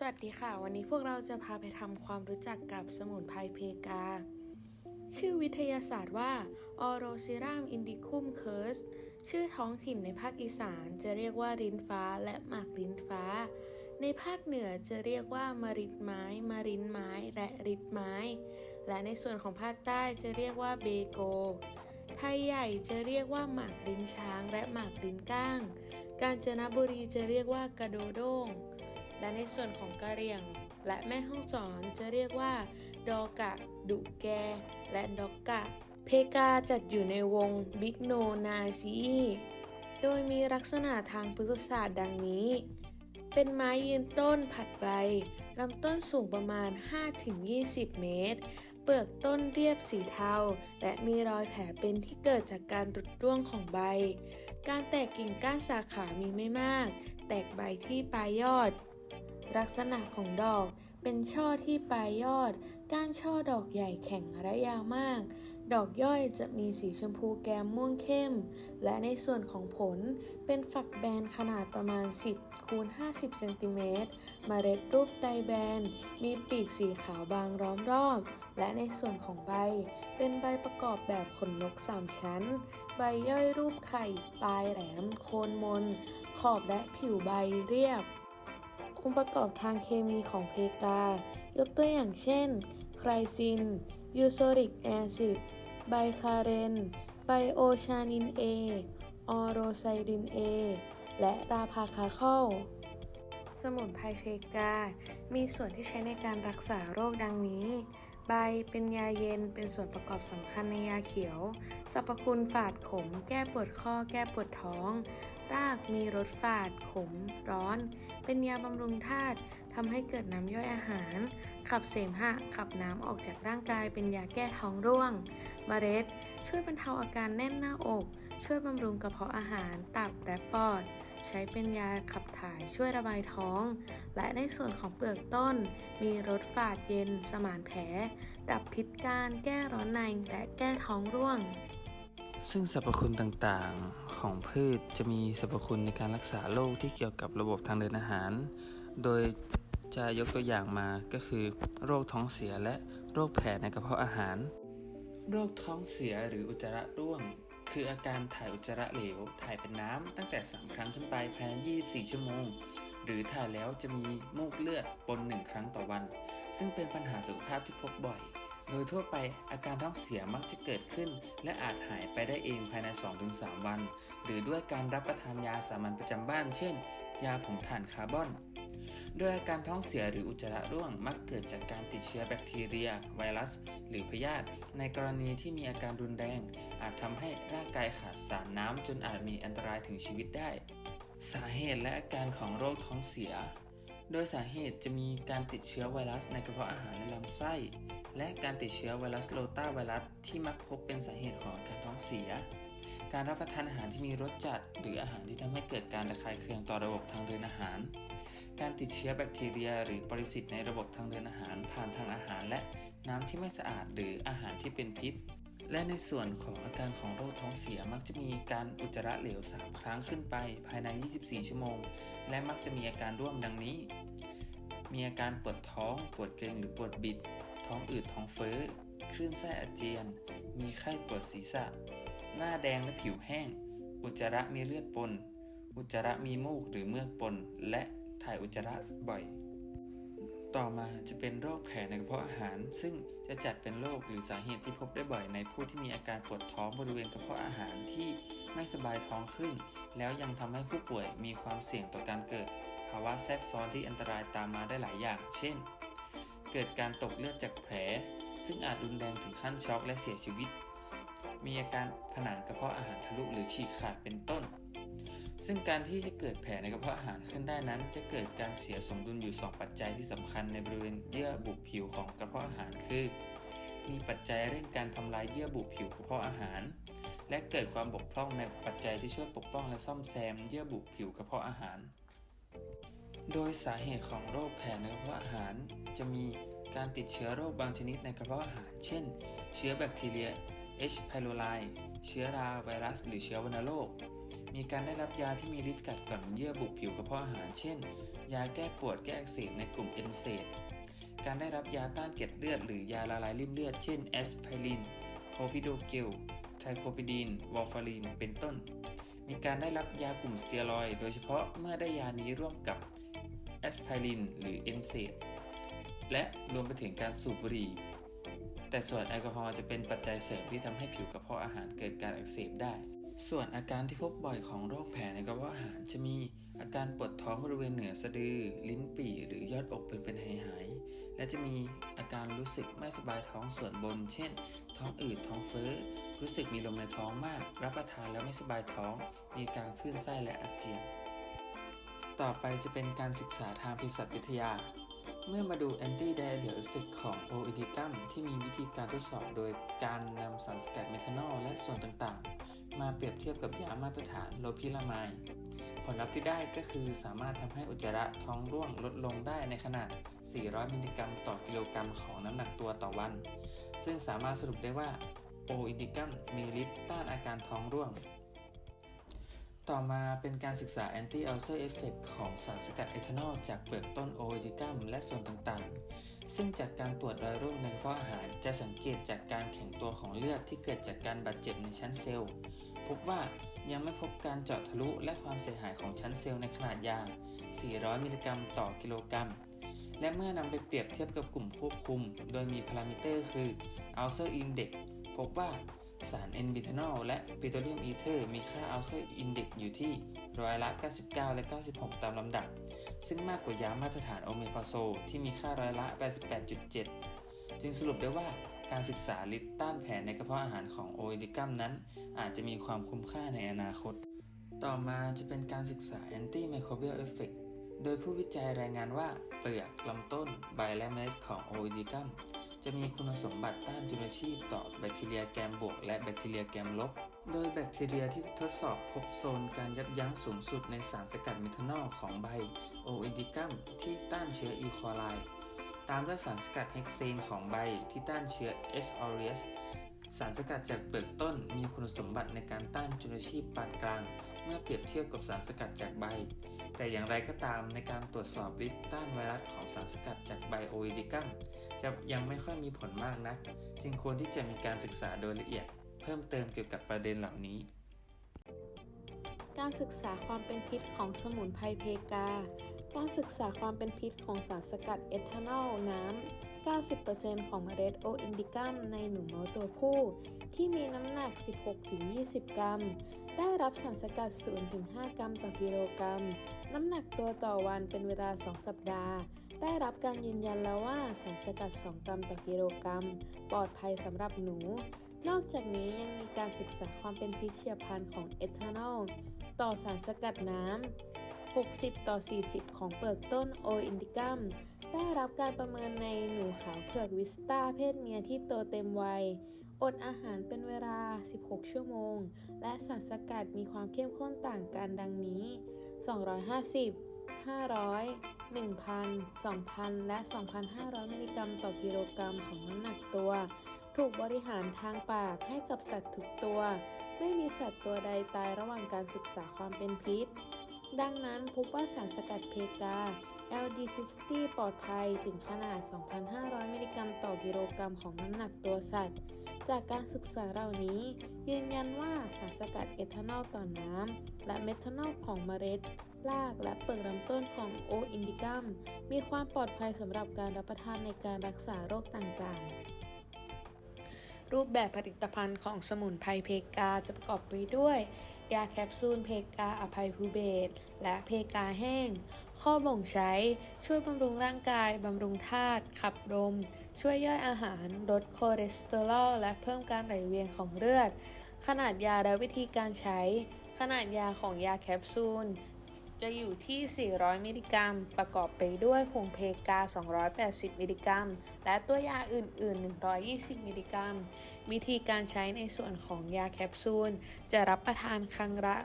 สวัสดีค่ะ วันนี้พวกเราจะพาไปทำความรู้จักกับสมุนไพรเพกา ชื่อวิทยาศาสตร์ว่า Orosirum indicum curse ชื่อท้องถิ่นในภาคอีสานจะเรียกว่ารินฟ้าและหมากรินฟ้า ในภาคเหนือจะเรียกว่ามาริดไม้มารินไม้และริดไม้ และในส่วนของภาคใต้จะเรียกว่าเบโกไทยใหญ่จะเรียกว่าหมากรินช้างและหมากรินก้าง กาญจนบุรีจะเรียกว่ากระโดโด้ง และในส่วนของกะเหรี่ยง และแม่ห้องสอนจะเรียกว่า ดอกะ ดุแก และดอกกะ เพกาจัดอยู่ในวงบิกโนนาซีโดยมีลักษณะทางพฤกษศาสตร์ดังนี้ เป็นไม้ยืนต้นผัดใบลำต้นสูงประมาณ 5-20 เมตร เปลือกต้นเรียบสีเทา และมีรอยแผลเป็นที่เกิดจากการรุดร่วงของใบ การแตกกิ่งก้านสาขามีไม่มาก แตกใบที่ปลายยอด ลักษณะของดอกเป็นช่อที่ปลายยอด ก้านช่อดอกใหญ่แข็งและยาวมาก ดอกย่อยจะมีสีชมพูแกมม่วงเข้ม และในส่วนของผลเป็นฝักแบนขนาดประมาณ 10คูณ50เซนติเมตรเมล็ดรูปไตแบน มีปีกสีขาวบางล้อมรอบ และในส่วนของใบ เป็นใบประกอบแบบขนนกสามชั้น ใบย่อยรูปไข่ ปลายแหลม โคนมน ขอบและผิวใบเรียบ องค์ประกอบทางเคมีของเพกา ยกตัวอย่างเช่น ไคลซิน ยูโซริกแอซิด ไบคาเรน ไบโอชานินเอ ออโรไซดินเอ และราพาคาเคลสมุนไพรเพกา มีส่วนที่ใช้ในการรักษาโรคดังนี้ ใบเป็นยาเย็นเป็นส่วนประกอบสำคัญในยาเขียว สรรพคุณฝาดขม แก้ปวดข้อ แก้ปวดท้อง รากมีรสฝาดขม ร้อน เป็นยาบำรุงธาตุทำให้เกิดน้ำย่อยอาหาร ขับเสมหะ ขับน้ำออกจากร่างกาย เป็นยาแก้ท้องร่วงเมล็ด ช่วยบรรเทาอาการแน่นหน้าอก ช่วยบำรุงกระเพาะอาหาร ตับและปอด ใช้เป็นยาขับถ่ายช่วยระบายท้อง และในส่วนของเปลือกต้น มีรสฝาดเย็น สมานแผล ดับพิษการ แก้ร้อนใน และแก้ท้องร่วง ซึ่งสรรพคุณต่างๆของพืชจะมีสรรพคุณในการรักษาโรคที่เกี่ยวกับระบบทางเดินอาหาร โดยจะยกตัวอย่างมาก็คือ โรคท้องเสียและโรคแผลในกระเพาะอาหาร โรคท้องเสียหรืออุจจาระร่วง คืออาการถ่ายอุจจาระเหลว ถ่ายเป็นน้ำตั้งแต่ 3 ครั้งขึ้นไปภายใน 24 ชั่วโมง หรือถ่ายแล้วจะมีมูกเลือดปน 1 ครั้งต่อวัน ซึ่งเป็นปัญหาสุขภาพที่พบบ่อย โดยทั่วไปอาการท้องเสียมักจะเกิดขึ้น และอาจหายไปได้เองภายใน 2-3 วัน หรือด้วยการรับประทานยาสามัญประจำบ้าน เช่น ยาผงถ่านคาร์บอนโดยอาการท้องเสียหรืออุจจาระร่วงมักเกิดจากการติดเชื้อแบคทีเรีย ไวรัส หรือพยาธิในกรณีที่มีอาการรุนแรง อาจทำให้ร่างกายขาดสารน้ำจนอาจมีอันตรายถึงชีวิตได้ สาเหตุและอาการของโรคท้องเสีย โดยสาเหตุจะมีการติดเชื้อไวรัสในกระเพาะอาหารและลำไส้ และการติดเชื้อไวรัสโรตาไวรัสที่มักพบเป็นสาเหตุของอาการท้องเสีย การรับประทานอาหารที่มีรสจัด หรืออาหารที่ทำให้เกิดการระคายเคืองต่อระบบทางเดินอาหาร การติดเชื้อแบคทีเรีย หรือปรสิตในระบบทางเดินอาหาร ผ่านทางอาหารและน้ำที่ไม่สะอาดหรืออาหารที่เป็นพิษ และในส่วนของอาการของโรคท้องเสียมักจะมีการอุจจาระเหลว 3 ครั้งขึ้นไป ภายใน 24 ชั่วโมง และมักจะมีอาการร่วมดังนี้ มีอาการปวดท้อง ปวดเกร็งหรือปวดบิด ท้องอืดท้องเฟ้อ คลื่นไส้อาเจียน มีไข้ปวดศีรษะ หน้าแดงและผิวแห้ง อุจจาระมีเลือดปน อุจจาระมีมูกหรือเมือกปน และถ่ายอุจจาระบ่อย ต่อมาจะเป็นโรคแผลในกระเพาะอาหาร ซึ่งจะจัดเป็นโรคหรือสาเหตุที่พบได้บ่อยในผู้ที่มีอาการปวดท้องบริเวณกระเพาะอาหารที่ไม่สบายท้องขึ้น แล้วยังทำให้ผู้ป่วยมีความเสี่ยงต่อการเกิด ภาวะแทรกซ้อนที่อันตรายตามมาได้หลายอย่าง เช่น เกิดการตกเลือดจากแผล ซึ่งอาจรุนแรงถึงขั้นช็อกและเสียชีวิต มีอาการผนังกระเพาะอาหารทะลุหรือฉีกขาดเป็นต้น ซึ่งการที่จะเกิดแผลในกระเพาะอาหารขึ้นได้นั้น จะเกิดการเสียสมดุลอยู่ 2 ปัจจัยที่สำคัญในบริเวณเยื่อบุผิวของกระเพาะอาหารคือ มีปัจจัยเร่งการทำลายเยื่อบุผิวกระเพาะอาหาร และเกิดความบกพร่องในปัจจัยที่ช่วยปกป้องและซ่อมแซมเยื่อบุผิวกระเพาะอาหาร โดยสาเหตุของโรคแผลในกระเพาะอาหาร จะมีการติดเชื้อโรคบางชนิดในกระเพาะอาหาร เช่น เชื้อแบคทีเรีย H. pylori เชื้อราไวรัส หรือเชื้อวัณโรค มีการได้รับยาที่มีฤทธิ์กัดกร่อนเยื่อบุผิวกระเพาะอาหาร เช่น ยาแก้ปวดแก้อักเสบในกลุ่มเอนเซดการได้รับยาต้านเกล็ดเลือด หรือยาละลายริ่มเลือด เช่นแอสไพริน โคพิโดเกล ไทโคปิดีน วอร์ฟาริน เป็นต้น มีการได้รับยากลุ่มสเตียรอย โดยเฉพาะเมื่อได้ยานี้ร่วมกับ แอสไพรินหรือเอนเซดและรวมไปถึงการสูบบุหรี่ แต่ส่วนแอลกอฮอล์จะเป็นปัจจัยเสริมที่ทำให้ผิวกระเพาะอาหารเกิดการอักเสบได้ ส่วนอาการที่พบบ่อยของโรคแผลในกระเพาะอาหารจะมีอาการปวดท้องบริเวณเหนือสะดือ ลิ้นปี่หรือยอดอกเป็นเป็นหายหายและจะมีอาการรู้สึกไม่สบายท้องส่วนบน เช่น ท้องอืดท้องเฟ้อ รู้สึกมีลมในท้องมาก รับประทานแล้วไม่สบายท้อง มีการคลื่นไส้และอาเจียน ต่อไปจะเป็นการศึกษาทางเภสัชวิทยา เมื่อมาดู anti diarrheal effect ของ o i d i c u m ที่มีวิธีการทดสอบโดยการนำสารสกัดเมทานอลและส่วนต่างๆ มาเปรียบเทียบกับยามาตรฐานโลพิลามายผลลัพธ์ที่ได้ก็คือสามารถทำให้อุจจาระท้องร่วงลดลงได้ในขนาด 400 มิลลิกรัมต่อกิโลกรัมของน้ำหนักตัวต่อวัน ซึ่งสามารถสรุปได้ว่า o i d i c u m มีฤทธิ์ต้านอาการท้องร่วง ต่อมาเป็นการศึกษา anti ulcer effect ของสารสกัดเอทานอลจากเปลือกต้นโออิติกัมและส่วนต่างๆ ซึ่งจากการตรวจรอยโรคในกระเพาะอาหารจะสังเกตจากการแข็งตัวของเลือดที่เกิดจากการบาดเจ็บในชั้นเซลล์ พบว่ายังไม่พบการเจาะทะลุและความเสียหายของชั้นเซลล์ในขนาดยา 400 มิลลิกรัมต่อกิโลกรัม และเมื่อนำไปเปรียบเทียบกับกลุ่มควบคุม โดยมีพารามิเตอร์คือ ulcer index พบว่า สารเอนบิทานอลและปิโตรเลียมอีเทอร์มีค่า ulcer index อยู่ที่ร้อยละ 99 และ 96 ตามลำดับ ซึ่งมากกว่ายามาตรฐานโอเมพาโซที่มีค่าร้อยละ 88.7 จึงสรุปได้ว่าการศึกษาฤทธิ์ต้านแผลในกระเพาะอาหารของโอ i ดิกัมนั้น อาจจะมีความคุ้มค่าในอนาคต ต่อมาจะเป็นการศึกษา anti microbial effect โดยผู้วิจัยรายงานว่าเปลือกลำต้นใบและเมล็ดของโอ i ดิกัม จะมีคุณสมบัติต้านจุลชีพต่อแบคทีเรียแกมบวก และแบคทีเรียแกมลบ โดยแบคทีเรียที่ทดสอบพบโซนการยับยั้งสูงสุดในสารสกัดเมทานอลของใบโอ i ดิกัมที่ต้านเชื้ออีโคไลตามด้วยสารสกัดเฮกเซนของใบที่ต้านเชื้อ S. aureus สสารสกัดจากเปลือกต้นมีคุณสมบัติในการต้านจุลชีพปานกลาง มื่อเปรียบเทียบกับสารสกัดจากใบ แต่อย่างไรก็ตามในการตรวจสอบฤทธิ์ต้านไวรัสของสารสกัดจากใบโอ i ดิกัมจะยังไม่ค่อยมีผลมากนัก จึงควรที่จะมีการศึกษาโดยละเอียด เพิ่มเติมเกี่ยวกับประเด็นเหล่านี้ การศึกษาความเป็นพิษของสมุนไพรเพกา การศึกษาความเป็นพิษของสารสกัดเอทานอลน้ำ 90%ของเมล็ดโออินดิกัมในหนูน้อยตัวผู้ ที่มีน้ำหนัก 16-20 กรัม ได้รับสารสกัด 0-5 กรัมต่อกิโลกรัม น้ำหนักตัวต่อวันเป็นเวลา 2 สัปดาห์ ได้รับการยืนยันแล้วว่าสารสกัด 2 กรัมต่อกิโลกรัม ปลอดภัยสำหรับหนู นอกจากนี้ยังมีการศึกษาความเป็นพิเฉียพันของเอทานอลต่อสารสกัดน้ำ60 ต่อ 40 ของเปลือกต้นโออินดิกัม ได้รับการประเมินในหนูขาวเผือกวิสตาเพศเมียที่โตเต็มวัย อดอาหารเป็นเวลา 16 ชั่วโมง และสารสกัดมีความเข้มข้นต่างกันดังนี้ 250 500 1,000 2,000 และ 2,500 มิลลิกรัมต่อกิโลกรัมของน้ำหนักตัว ถูกบริหารทางปากให้กับสัตว์ทุกตัว ไม่มีสัตว์ตัวใดตายระหว่างการศึกษาความเป็นพิษ ดังนั้นพบว่าสารสกัดเพกา LD50 ปลอดภัยถึงขนาด 2,500 มิลลิกรัมต่อกิโลกรัมของน้ำหนักตัวสัตว์ จากการศึกษาเหล่านี้ ยืนยันว่าสารสกัดเอทานอลต่อน้ำ และเมทานอลของเมล็ด รากและเปลือกลำต้นของโออินดิกัม มีความปลอดภัยสำหรับการรับประทานในการรักษาโรคต่างๆ รูปแบบผลิตภัณฑ์ของสมุนไพรเพกาจะประกอบไปด้วยยาแคปซูลเพกาอภัยภูเบศและเพกาแห้ง ข้อบ่งใช้ ช่วยบำรุงร่างกาย บำรุงธาตุขับลมช่วยย่อยอาหาร ลดคอเลสเตอรอลและเพิ่มการไหลเวียนของเลือด ขนาดยาและวิธีการใช้ ขนาดยาของยาแคปซูล จะอยู่ที่ 400 มิลลิกรัม ประกอบไปด้วยผงเพกา 280 มิลลิกรัม และตัวยาอื่น ๆ 120 มิลลิกรัม วิธีการใช้ในส่วนของยาแคปซูล จะรับประทานครั้งละ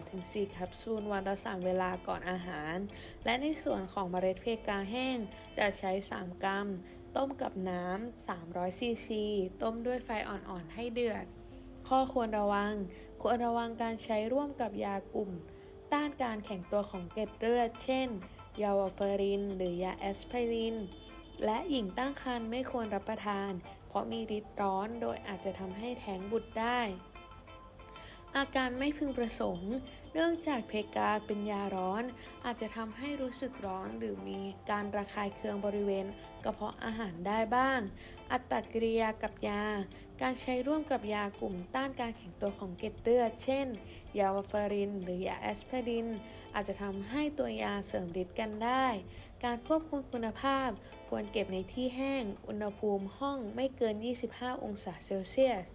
3-4 แคปซูลวันละ 3 เวลาก่อนอาหาร และในส่วนของเมล็ดเพกาแห้งจะใช้ 3 กรัม ต้มกับน้ำ 300 ซีซี ต้มด้วยไฟอ่อน ๆ ให้เดือด ข้อควรระวัง ควรระวังการใช้ร่วมกับยากลุ่ม ต้านการแข็งตัวของเกล็ดเลือด เช่น ยาวาเฟอริน หรือยาแอสไพริน และหญิงตั้งครรภ์ไม่ควรรับประทาน เพราะมีฤทธิ์ร้อนโดยอาจจะทำให้แท้งบุตรได้ อาการไม่พึงประสงค์ เนื่องจากเพกาเป็นยาร้อน อาจจะทำให้รู้สึกร้อนหรือมีการระคายเคืองบริเวณกระเพาะอาหารได้บ้าง อัตกิริยากับยา การใช้ร่วมกับยากลุ่มต้านการแข็งตัวของเกล็ดเลือด เช่น ยาวาฟาริน หรือยาแอสไพริน อาจจะทำให้ตัวยาเสริมฤทธิ์กันได้ การควบคุมคุณภาพ ควรเก็บในที่แห้ง อุณหภูมิห้องไม่เกิน 25 องศาเซลเซียส